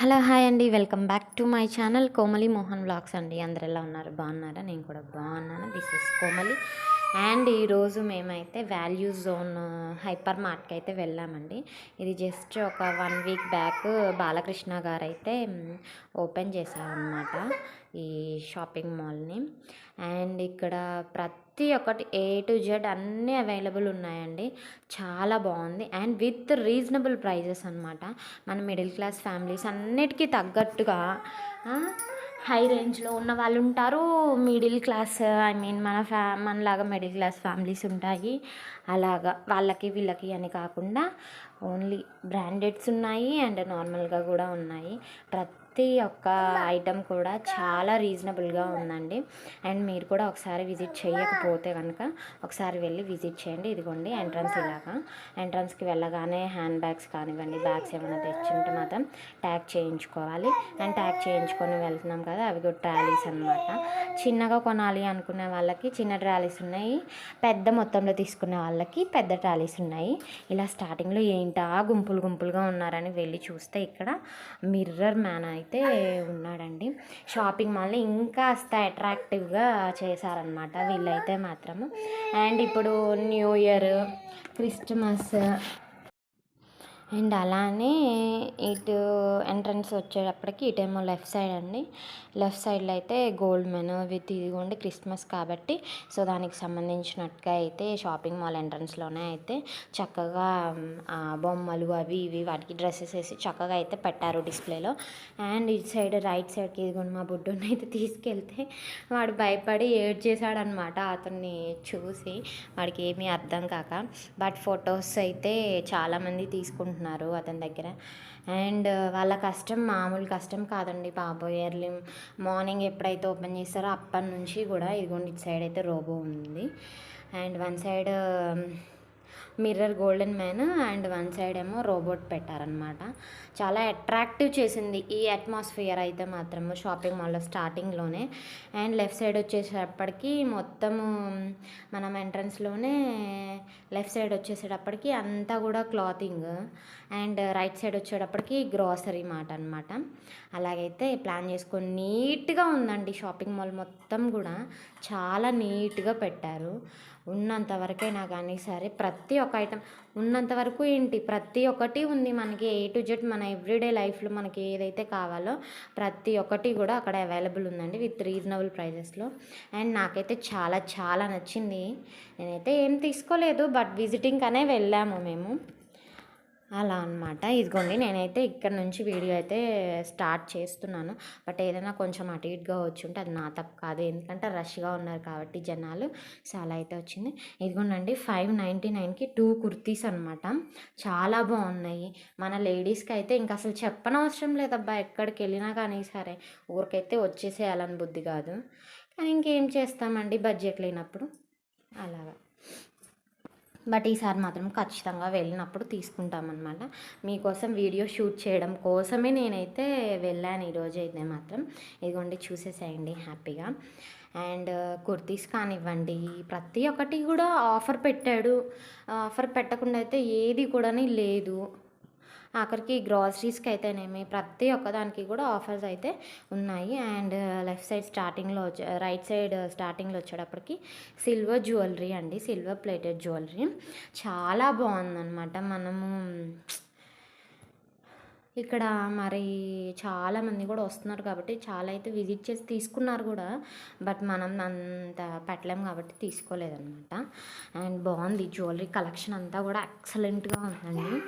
Hello hi అండి. Welcome back to my channel Komali Mohan vlogs అండి. అందరు ఎలా ఉన్నారు? బాగున్నారా? నేను కూడా బాగున్నాను. This is Komali. అండ్ ఈరోజు మేమైతే వాల్యూ జోన్ హైపర్ మార్ట్కి అయితే వెళ్ళామండి. ఇది జస్ట్ ఒక వన్ వీక్ బ్యాక్ బాలకృష్ణ గారు అయితే ఓపెన్ చేశారనమాట ఈ షాపింగ్ మాల్ని. అండ్ ఇక్కడ ప్రతి ప్రతి ఒక్కటి ఏ టు జెడ్ అన్నీ అవైలబుల్ ఉన్నాయండి. చాలా బాగుంది. అండ్ విత్ రీజనబుల్ ప్రైజెస్ అనమాట మన మిడిల్ క్లాస్ ఫ్యామిలీస్ అన్నిటికీ తగ్గట్టుగా హై రేంజ్లో ఉన్న వాళ్ళు ఉంటారు. మిడిల్ క్లాస్ ఐ మీన్ మన ఫ్యా మనలాగా మిడిల్ క్లాస్ ఫ్యామిలీస్ ఉంటాయి. అలాగా వాళ్ళకి వీళ్ళకి అని కాకుండా ఓన్లీ బ్రాండెడ్స్ ఉన్నాయి అండ్ నార్మల్గా కూడా ఉన్నాయి. ప్రతి ఒక్క ఐటమ్ కూడా చాలా రీజనబుల్గా ఉందండి. అండ్ మీరు కూడా ఒకసారి విజిట్ చేయకపోతే కనుక ఒకసారి వెళ్ళి విజిట్ చేయండి. ఇదిగోండి ఎంట్రన్స్ ఇలాగా. ఎంట్రన్స్కి వెళ్ళగానే హ్యాండ్ బ్యాగ్స్ కానివ్వండి బ్యాగ్స్ ఏమైనా తెచ్చుంటే మాత్రం ట్యాగ్ చేయించుకోవాలి. అండ్ ట్యాగ్ చేయించుకొని వెళ్తున్నాం కదా అవి కూడా ట్రాలీస్ అనమాట చిన్నగా కొనాలి అనుకునే వాళ్ళకి చిన్న ట్రాలీస్ ఉన్నాయి. పెద్ద మొత్తంలో తీసుకునే వాళ్ళకి పెద్ద ట్రాలీస్ ఉన్నాయి. ఇలా స్టార్టింగ్లో ఏంటా గుంపులు గుంపులుగా ఉన్నారని వెళ్ళి చూస్తే ఇక్కడ మిర్రర్ మ్యాన్ అయితే అయితే ఉన్నాడండి. షాపింగ్ మాల్ని ఇంకా అస్త అట్రాక్టివ్గా చేశారనమాట వీళ్ళైతే మాత్రము. అండ్ ఇప్పుడు న్యూ ఇయర్ క్రిస్టమస్ అండ్ అలానే ఇటు ఎంట్రన్స్ వచ్చేటప్పటికి ఇటేమో లెఫ్ట్ సైడ్ అండి. లెఫ్ట్ సైడ్లో అయితే గోల్డ్ మెన్ విత్ ఇదిగోండి క్రిస్మస్ కాబట్టి. సో దానికి సంబంధించినట్టుగా అయితే షాపింగ్ మాల్ ఎంట్రన్స్లోనే అయితే చక్కగా బొమ్మలు అవి ఇవి వాటికి డ్రెస్సెస్ వేసి చక్కగా అయితే పెట్టారు డిస్ప్లేలో. అండ్ ఇటు సైడ్ రైట్ సైడ్కి ఇదిగోండి మా బుడ్డుని అయితే తీసుకెళ్తే వాడు భయపడి ఏడ్ చేశాడనమాట అతన్ని చూసి. వాడికి ఏమీ అర్థం కాక. బట్ ఫొటోస్ అయితే చాలామంది తీసుకుంటున్నారు. అనుకుంటున్నారు అతని దగ్గర. అండ్ వాళ్ళ కష్టం మామూలు కష్టం కాదండి బాబోయ్ ఎర్లీ మార్నింగ్ ఎప్పుడైతే ఓపెన్ చేస్తారో అప్పటి నుంచి కూడా ఇదిగోండి ఇటు సైడ్ అయితే రోబో ఉంది. And one side mirror golden man and one side ఏమో రోబోట్ పెట్టారనమాట చాలా అట్రాక్టివ్ చేసింది ఈ అట్మాస్ఫియర్ అయితే మాత్రము షాపింగ్ మాల్లో స్టార్టింగ్లోనే. అండ్ లెఫ్ట్ సైడ్ వచ్చేసేటప్పటికి మొత్తము మనం ఎంట్రన్స్లోనే లెఫ్ట్ సైడ్ వచ్చేసేటప్పటికి అంతా కూడా క్లాతింగ్. అండ్ రైట్ సైడ్ వచ్చేటప్పటికి గ్రాసరీ మాట అనమాట అలాగైతే ప్లాన్ చేసుకొని నీట్గా ఉందండి షాపింగ్ మాల్ మొత్తం కూడా. చాలా నీట్గా పెట్టారు. ఉన్నంత వరకైనా కానీ సరే ప్రతి ఒక్క ఐటమ్ ఉన్నంత వరకు ఏంటి? ప్రతి ఒక్కటి ఉంది మనకి ఏ టు జెడ్ మన ఎవ్రీడే లైఫ్లో మనకి ఏదైతే కావాలో ప్రతి ఒక్కటి కూడా అక్కడ అవైలబుల్ ఉందండి విత్ రీజనబుల్ ప్రైజెస్లో. అండ్ నాకైతే చాలా చాలా నచ్చింది. నేనైతే ఏం తీసుకోలేదు బట్ విజిటింగ్ అనే వెళ్ళాము మేము. అలా అనమాట ఇదిగోండి నేనైతే ఇక్కడ నుంచి వీడియో అయితే స్టార్ట్ చేస్తున్నాను. బట్ ఏదైనా కొంచెం అటు ఇటుగా వచ్చి ఉంటే అది నా తప్పు కాదు. ఎందుకంటే రష్గా ఉన్నారు కాబట్టి జనాలు. చాలా అయితే వచ్చింది. ఇదిగోండి ఫైవ్ నైంటీ నైన్కి టూ కుర్తీస్ అనమాట చాలా బాగున్నాయి. మన లేడీస్కి అయితే ఇంకా అసలు చెప్పనవసరం లేదబ్బా. ఎక్కడికి వెళ్ళినా కానీ సరే ఊరికైతే వచ్చేసేయాలని బుద్ధి కాదు. కానీ ఇంకేం చేస్తామండి బడ్జెట్ లేనప్పుడు? అలాగా. బట్ ఈసారి మాత్రం ఖచ్చితంగా వెళ్ళినప్పుడు తీసుకుంటామన్నమాట. మీకోసం వీడియో షూట్ చేయడం కోసమే నేనైతే వెళ్ళాను ఈరోజు అయితే మాత్రం. ఇదిగోండి చూసేసేయండి హ్యాపీగా. అండ్ కుర్తీస్ కానివ్వండి ప్రతి ఒక్కటి కూడా ఆఫర్ పెట్టాడు. ఆఫర్ పెట్టకుండా అయితే ఏది కూడా లేదు. ఆఖరికి గ్రాసరీస్కి అయితేనేమి ప్రతి ఒక్కదానికి కూడా ఆఫర్స్ అయితే ఉన్నాయి. అండ్ లెఫ్ట్ సైడ్ స్టార్టింగ్లో వచ్చే రైట్ సైడ్ స్టార్టింగ్లో వచ్చేటప్పటికి సిల్వర్ జ్యువెలరీ అండి. సిల్వర్ ప్లేటెడ్ జ్యువెలరీ చాలా బాగుందన్నమాట. మనము ఇక్కడ మరి చాలామంది కూడా వస్తున్నారు కాబట్టి చాలా అయితే విజిట్ చేసి తీసుకున్నారు కూడా. బట్ మనం అంత పెట్టలేము కాబట్టి తీసుకోలేదన్నమాట. అండ్ బాగుంది. జ్యువెలరీ కలెక్షన్ అంతా కూడా ఎక్సలెంట్గా ఉందండి.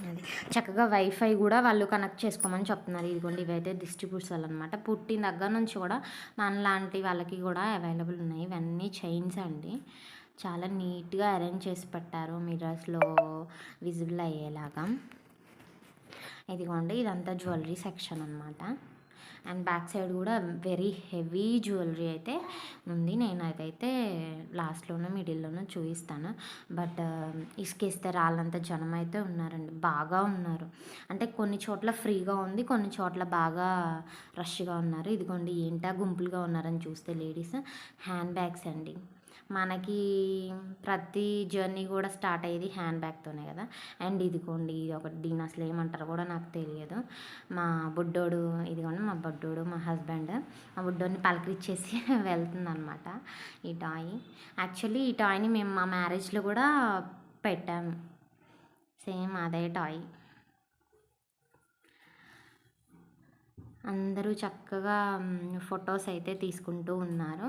అది చక్కగా వైఫై కూడా వాళ్ళు కనెక్ట్ చేసుకోమని చెప్తున్నారు. ఇదిగోండి ఇవైతే డిస్ట్రిబ్యూట్స్ అనమాట పుట్టిన దగ్గర నుంచి కూడా మనలాంటి వాళ్ళకి కూడా అవైలబుల్ ఉన్నాయి. ఇవన్నీ చైన్స్ అండి. చాలా నీట్గా అరేంజ్ చేసి పెట్టారు. మిర్రర్స్లో విజిబుల్ అయ్యేలాగా. ఇదిగోండి ఇదంతా జ్యువెలరీ సెక్షన్ అనమాట అండ్ బ్యాక్ సైడ్ కూడా వెరీ హెవీ జ్యువెలరీ అయితే ఉంది. నేను అదైతే లాస్ట్లోనూ మిడిల్లోనూ చూపిస్తాను. బట్ ఇసుకేస్తే రాళ్ళంత జనం అయితే ఉన్నారండి. బాగా ఉన్నారు. అంటే కొన్ని చోట్ల ఫ్రీగా ఉంది కొన్ని చోట్ల బాగా రష్గా ఉన్నారు. ఇదిగోండి ఏంటా గుంపులుగా ఉన్నారని చూస్తే లేడీస్ హ్యాండ్ బ్యాగ్స్ అండి. మనకి ప్రతి జర్నీ కూడా స్టార్ట్ అయ్యేది హ్యాండ్ బ్యాగ్తోనే కదా. అండ్ ఇదిగోండి ఇది ఒకటి దీన్ని అసలు ఏమంటారో కూడా నాకు తెలియదు. మా బుడ్డోడు ఇదిగోండి మా బుడ్డోడు మా హస్బెండ్ మా బుడ్డోడిని పలకరించేసి వెళ్తుందనమాట ఈ టాయ్. యాక్చువల్లీ ఈ టాయ్ని మేము మా మ్యారేజ్లో కూడా పెట్టాము. సేమ్ అదే టాయ్. అందరూ చక్కగా ఫొటోస్ అయితే తీసుకుంటూ ఉన్నారు.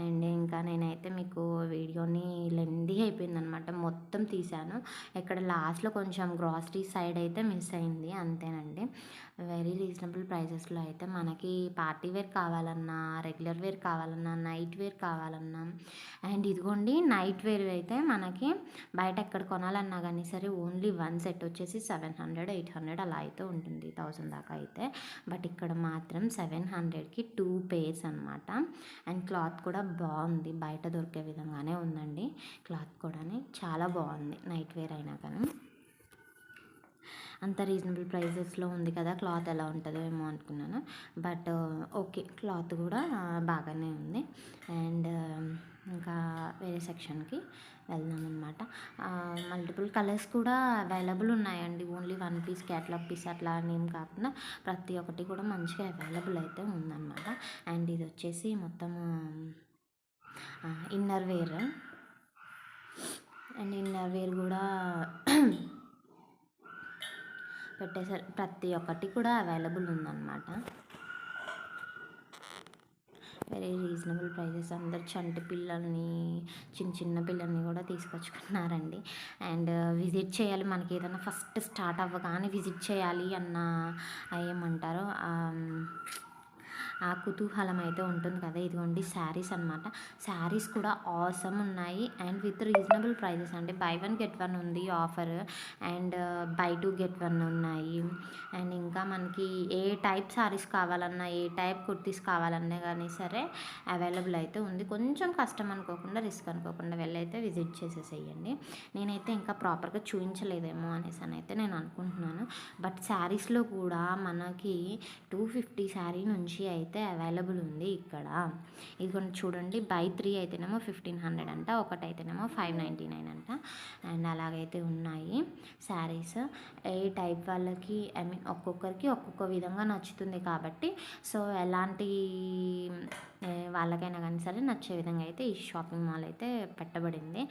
అండ్ ఇంకా నేనైతే మీకు వీడియోని లెందీ అయిపోయిందనమాట. మొత్తం తీశాను. ఇక్కడ లాస్ట్లో కొంచెం గ్రాసరీ సైడ్ అయితే మిస్ అయింది అంతేనండి. వెరీ రీజనబుల్ ప్రైజెస్లో అయితే మనకి పార్టీ వేర్ కావాలన్నా రెగ్యులర్ వేర్ కావాలన్నా నైట్ వేర్ కావాలన్నా. అండ్ ఇదిగోండి నైట్ వేర్ అయితే మనకి బయట ఎక్కడ కొనాలన్నా కానీ సరే ఓన్లీ వన్ సెట్ వచ్చేసి సెవెన్ హండ్రెడ్ ఎయిట్ హండ్రెడ్ అలా అయితే ఉంటుంది థౌసండ్ దాకా అయితే. బట్ ఇక్కడ మాత్రం సెవెన్ హండ్రెడ్కి టూ పేర్స్ అనమాట అండ్ క్లాత్ కూడా బాగుంది బయట దొరికే విధంగానే ఉందండి. క్లాత్ కూడా చాలా బాగుంది నైట్ వేర్ అయినా కానీ. అంత రీజనబుల్ ప్రైజెస్లో ఉంది కదా క్లాత్ ఎలా ఉంటుందో ఏమో అనుకున్నాను. బట్ ఓకే క్లాత్ కూడా బాగానే ఉంది. అండ్ ఇంకా వేరే సెక్షన్కి వెళ్దాం అనమాట మల్టిపుల్ కలర్స్ కూడా అవైలబుల్ ఉన్నాయండి. Only one piece catalogue piece అట్లా అని ఏం కాకుండా ప్రతి ఒక్కటి కూడా మంచిగా అవైలబుల్ అయితే ఉందన్నమాట. అండ్ ఇది వచ్చేసి మొత్తం inner wear. And inner wear కూడా పెట్టేసారు ప్రతి ఒక్కటి కూడా అవైలబుల్ ఉందన్నమాట. వెరీ రీజనబుల్ ప్రైజెస్ అందరు చంటి పిల్లల్ని చిన్న చిన్న పిల్లల్ని కూడా తీసుకొచ్చుకున్నారండి. అండ్ విజిట్ uh, చేయాలి. మనకి ఏదైనా ఫస్ట్ స్టార్ట్ అవ్వగానే విజిట్ చేయాలి అన్న ఏమంటారు ఆ కుతూహలం అయితే ఉంటుంది కదా. ఇదిగోండి శారీస్ అనమాట శారీస్ కూడా ఆసమ్ ఉన్నాయి. అండ్ విత్ రీజనబుల్ ప్రైజెస్ అండి. బై వన్ గెట్ వన్ ఉంది offer and buy two get one ఉన్నాయి. అండ్ ఇంకా మనకి ఏ టైప్ శారీస్ కావాలన్నా ఏ టైప్ కుర్తీస్ కావాలన్నా కానీ సరే అవైలబుల్ అయితే ఉంది. కొంచెం కష్టం అనుకోకుండా రిస్క్ అనుకోకుండా వెళ్ళైతే విజిట్ చేసేసేయండి. నేనైతే ఇంకా ప్రాపర్గా చూపించలేదేమో అనేసి అని అయితే నేను అనుకుంటున్నాను. బట్ శారీస్లో కూడా మనకి టూ ఫిఫ్టీ శారీ నుంచి అయితే అయితే అవైలబుల్ ఉంది ఇక్కడ. ఇది కొన్ని చూడండి బై త్రీ అయితేనేమో ఫిఫ్టీన్ హండ్రెడ్ అంట ఒకటి అయితేనేమో ఫైవ్ నైంటీ నైన్ అంట. అండ్ అలాగైతే ఉన్నాయి శారీస్. ఏ టైప్ వాళ్ళకి ఐ మీన్ ఒక్కొక్కరికి ఒక్కొక్క విధంగా నచ్చుతుంది కాబట్టి సో ఎలాంటి వాళ్ళకైనా కానీ సరే నచ్చే విధంగా అయితే ఈ షాపింగ్ మాల్ అయితే పెట్టబడింది.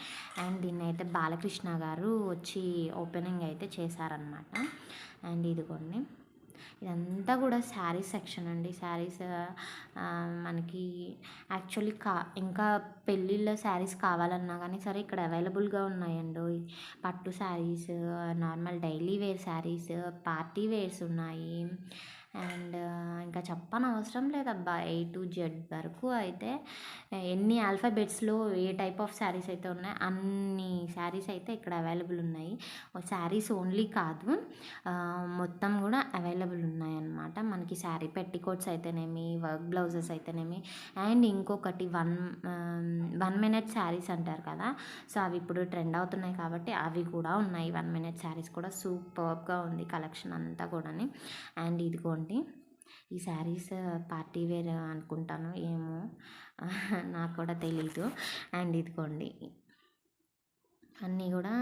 అండ్ దీన్ని అయితే బాలకృష్ణ గారు వచ్చి ఓపెనింగ్ అయితే చేశారనమాట అండ్ ఇదిగోండి. ఇదంతా కూడా శారీ సెక్షన్ అండి. శారీస్ మనకి యాక్చువల్లీ కా ఇంకా పెళ్ళిళ్ళ శారీస్ కావాలన్నా కానీ సరే ఇక్కడ అవైలబుల్గా ఉన్నాయండి. పట్టు saris normal daily wear saris party wears ఉన్నాయి. అండ్ ఇంకా చెప్పని అవసరం లేదబ్బా. ఏ టు జెడ్ వరకు అయితే ఎన్ని ఆల్ఫాబెట్స్లో ఏ టైప్ ఆఫ్ శారీస్ అయితే ఉన్నాయి అన్ని శారీస్ అయితే ఇక్కడ అవైలబుల్ ఉన్నాయి. శారీస్ ఓన్లీ కాదు మొత్తం కూడా అవైలబుల్ ఉన్నాయన్నమాట. మనకి శారీ పెట్టికోట్స్ అయితేనేమి వర్క్ బ్లౌజెస్ అయితేనేమి అండ్ ఇంకొకటి వన్ వన్ మినిట్ శారీస్ అంటారు కదా. సో అవి ఇప్పుడు ట్రెండ్ అవుతున్నాయి కాబట్టి అవి కూడా ఉన్నాయి. వన్ మినిట్ శారీస్ కూడా సూపర్గా ఉంది కలెక్షన్ అంతా కూడా అండ్ ఇదిగోండి అనుకోండి. ఈ శారీస్ పార్టీ వేర్ అనుకుంటాను ఏమో నాకు కూడా తెలీదు. అండ్ ఇదిగోండి అన్నీ కూడా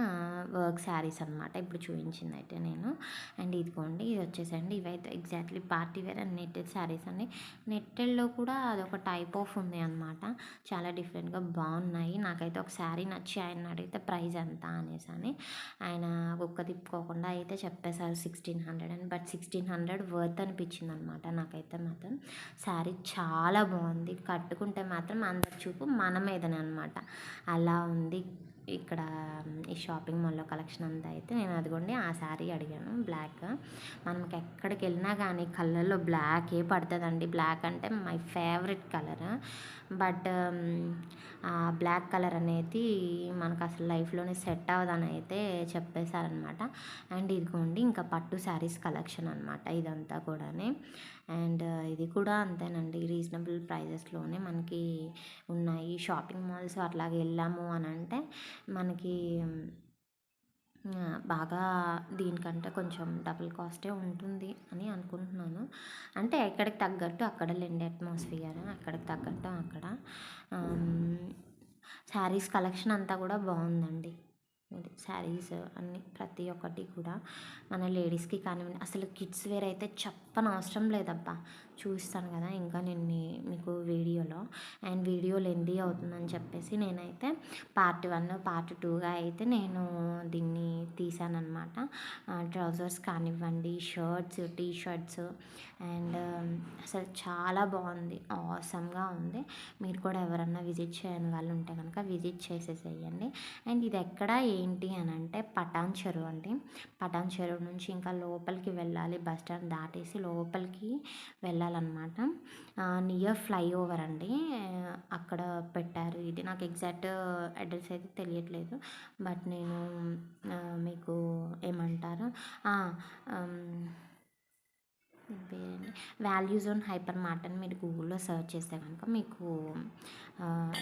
వర్క్ శారీస్ అనమాట ఇప్పుడు చూపించింది అయితే నేను. అండ్ ఇదిగోండి ఇది వచ్చేసండి. ఇవైతే exactly party wear and netted saris అండి. నెట్టెడ్లో కూడా అదొక టైప్ ఆఫ్ ఉంది అనమాట చాలా డిఫరెంట్గా బాగున్నాయి. నాకైతే ఒక శారీ నచ్చి ఆయన అడిగితే ప్రైస్ ఎంత అనేసి అని ఆయన ఒక్క తిప్పుకోకుండా అయితే చెప్పేశారు సిక్స్టీన్ హండ్రెడ్ అని. బట్ సిక్స్టీన్ హండ్రెడ్ వర్త్ అనిపించింది అనమాట నాకైతే మాత్రం. శారీ చాలా బాగుంది. కట్టుకుంటే మాత్రం అందరి చూపు మన మీదనే అనమాట అలా ఉంది. ఇక్కడ ఈ షాపింగ్ మాల్లో కలెక్షన్ అంతా అయితే నేను అదిగోండి ఆ శారీ అడిగాను బ్లాక్. మనకి ఎక్కడికి వెళ్ళినా కానీ కలర్లో బ్లాక్ ఏ పడుతుందండి. బ్లాక్ అంటే మై ఫేవరెట్ కలర్. బట్ ఆ బ్లాక్ కలర్ అనేది మనకు అసలు లైఫ్లోనే సెట్ అవ్వదని అయితే చెప్పేశారనమాట. అండ్ ఇదిగోండి ఇంకా పట్టు శారీస్ కలెక్షన్ అనమాట ఇదంతా కూడానే. అండ్ ఇది కూడా అంతేనండి. రీజనబుల్ ప్రైజెస్లోనే మనకి ఉన్నాయి. షాపింగ్ మాల్స్ అట్లాగే వెళ్ళాము అని అంటే మనకి బాగా దీనికంటే కొంచెం డబుల్ కాస్టే ఉంటుంది అని అనుకుంటున్నాను. అంటే ఎక్కడికి తగ్గట్టు అక్కడ లేండి అట్మాస్ఫియర్ అక్కడికి తగ్గట్టు అక్కడ. శారీస్ కలెక్షన్ అంతా కూడా బాగుందండి. శారీస్ అన్నీ ప్రతి ఒక్కటి కూడా మన లేడీస్కి కానివ్వండి అసలు కిడ్స్ వేర్ అయితే చప్ అవసరం లేదబ్బా. చూస్తాను కదా ఇంకా నేను మీకు వీడియోలో. అండ్ వీడియో లెందీ అవుతుందని చెప్పేసి నేనైతే పార్ట్ వన్ పార్ట్ టూగా అయితే నేను దీన్ని తీసానమాట ట్రౌజర్స్ కానివ్వండి షర్ట్స్ టీ షర్ట్స్ అండ్ అసలు చాలా బాగుంది. ఆసమ్గా ఉంది. మీరు కూడా ఎవరన్నా విజిట్ చేయని వాళ్ళు ఉంటే కనుక విజిట్ చేసేసేయండి. అండ్ ఇది ఎక్కడ ఏంటి అని అంటే పటాన్ చెరువు అండి. పటాన్ చెరువు నుంచి ఇంకా లోపలికి వెళ్ళాలి బస్ స్టాండ్ దాటేసి లోపలికి వెళ్ళాలన్నమాట. నియర్ ఫ్లైఓవర్ అండి. అక్కడ పెట్టారు. ఇది నాకు ఎగ్జాక్ట్ అడ్రస్ అయితే తెలియట్లేదు. బట్ నేను మీకు ఏమంటారు? పేరండి? వాల్యూస్ ఆన్ హైపర్ మార్ట్ అని మీరు గూగుల్లో సెర్చ్ చేస్తే కనుక మీకు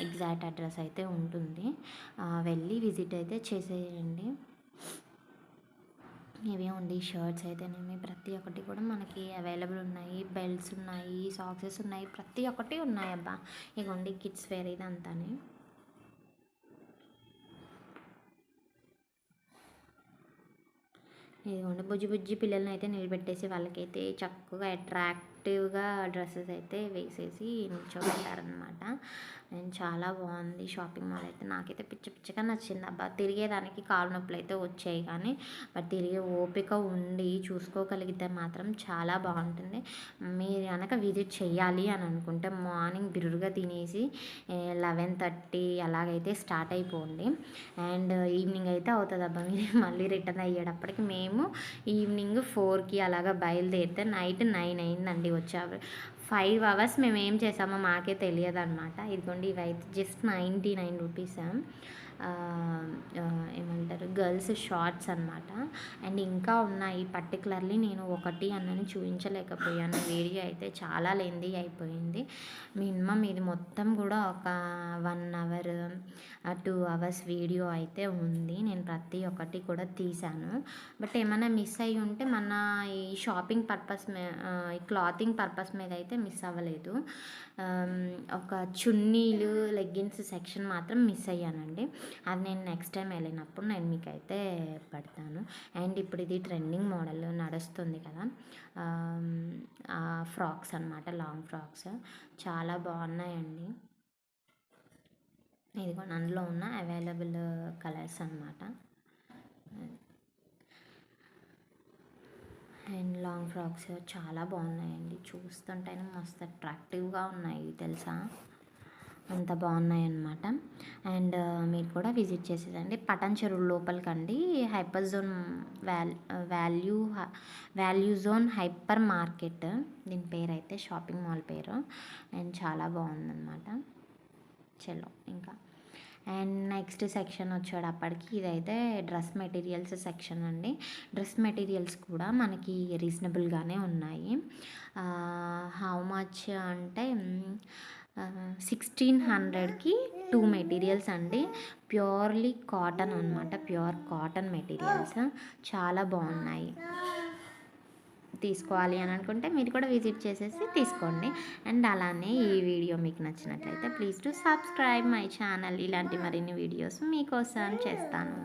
ఎగ్జాక్ట్ అడ్రస్ అయితే ఉంటుంది. వెళ్ళి విజిట్ అయితే చేసేయండి. ఇవి ఉండి షర్ట్స్ అయితేనేమి ప్రతి ఒక్కటి కూడా మనకి అవైలబుల్ ఉన్నాయి. బెల్ట్స్ ఉన్నాయి సాక్సెస్ ఉన్నాయి ప్రతి ఒక్కటి ఉన్నాయి అబ్బా. ఇగోండి కిడ్స్ వేర్ ఇదంతానే ఇదిగోండి బుజ్జి బుజ్జి పిల్లల్ని అయితే నిలబెట్టేసి వాళ్ళకైతే చక్కగా అట్రాక్ట్ అట్రాక్టివ్గా డ్రెస్సెస్ అయితే వేసేసి నిల్చోబెట్టారనమాట అండ్ చాలా బాగుంది షాపింగ్ మాల్ అయితే. నాకైతే పిచ్చి పిచ్చిగా నచ్చింది. అబ్బా తిరిగేదానికి కాలు నొప్పులు అయితే వచ్చాయి కానీ బట్ తిరిగే ఓపిక ఉండి చూసుకోగలిగితే మాత్రం చాలా బాగుంటుంది. మీరు కనుక విజిట్ చేయాలి అని అనుకుంటే మార్నింగ్ బిరుడుగా తినేసి లెవెన్ థర్టీ అలాగైతే స్టార్ట్ అయిపోండి. అండ్ ఈవినింగ్ అయితే అవుతుంది అబ్బా మీరు మళ్ళీ రిటర్న్ అయ్యేటప్పటికి మేము ఈవినింగ్ ఫోర్కి అలాగా బయలుదేరితే నైట్ నైన్ అయిందండి వచ్చారు ఫైవ్ అవర్స్ మేము ఏం చేసామో మాకే తెలియదు అనమాట ఇదిగోండి ఇవైతే జస్ట్ నైంటీ నైన్ రూపీస్ ఏమంటారు గర్ల్స్ షార్ట్స్ అనమాట అండ్ ఇంకా ఉన్నాయి. పర్టికులర్లీ నేను ఒకటి అన్నని చూపించలేకపోయాను. వీడియో అయితే చాలా లెందీ అయిపోయింది. మినిమం ఇది మొత్తం కూడా ఒక one hour two hours video అయితే ఉంది. నేను ప్రతి ఒక్కటి కూడా తీశాను. బట్ ఏమైనా మిస్ అయ్యి ఉంటే మన ఈ షాపింగ్ పర్పస్ ఈ క్లాతింగ్ పర్పస్ మీద అయితే మిస్ అవ్వలేదు. ఒక చున్నీలు లెగ్గిన్స్ సెక్షన్ మాత్రం మిస్ అయ్యానండి. అది నేను నెక్స్ట్ టైం వెళ్ళినప్పుడు నేను మీకు అయితే పెడతాను. అండ్ ఇప్పుడు ఇది ట్రెండింగ్ మోడల్ నడుస్తుంది కదా. ఫ్రాక్స్ అనమాట లాంగ్ ఫ్రాక్స్. చాలా బాగున్నాయండి. ఇదిగో అందులో ఉన్న అవైలబుల్ కలర్స్ అనమాట అండ్ లాంగ్ ఫ్రాక్స్ చాలా బాగున్నాయండి. చూస్తుంటేనే మస్తు అట్రాక్టివ్గా ఉన్నాయి తెలుసా? అంత బాగున్నాయన్నమాట. అండ్ మీరు కూడా విజిట్ చేసేదండి. Patancheru లోపలికండి. Hyper zone wall value value zone hyper market. దీని పేరు అయితే షాపింగ్ మాల్ పేరు. అండ్ చాలా బాగుందన్నమాట. చలో ఇంకా. అండ్ నెక్స్ట్ సెక్షన్ వచ్చేటప్పటికి ఇదైతే డ్రెస్ మెటీరియల్స్ సెక్షన్ అండి. డ్రెస్ మెటీరియల్స్ కూడా మనకి రీజనబుల్గానే ఉన్నాయి. హౌ మచ్ అంటే సిక్స్టీన్ హండ్రెడ్కి టూ మెటీరియల్స్ అండి. ప్యూర్లీ కాటన్ అనమాట ప్యూర్ కాటన్ మెటీరియల్స్. చాలా బాగున్నాయి. తీసుకోవాలి అని అనుకుంటే మీరు కూడా విజిట్ చేసేసి తీసుకోండి. అండ్ అలానే ఈ వీడియో మీకు నచ్చినట్లయితే please to subscribe my channel. ఇలాంటి మరిన్ని వీడియోస్ మీకోసం చేస్తాను.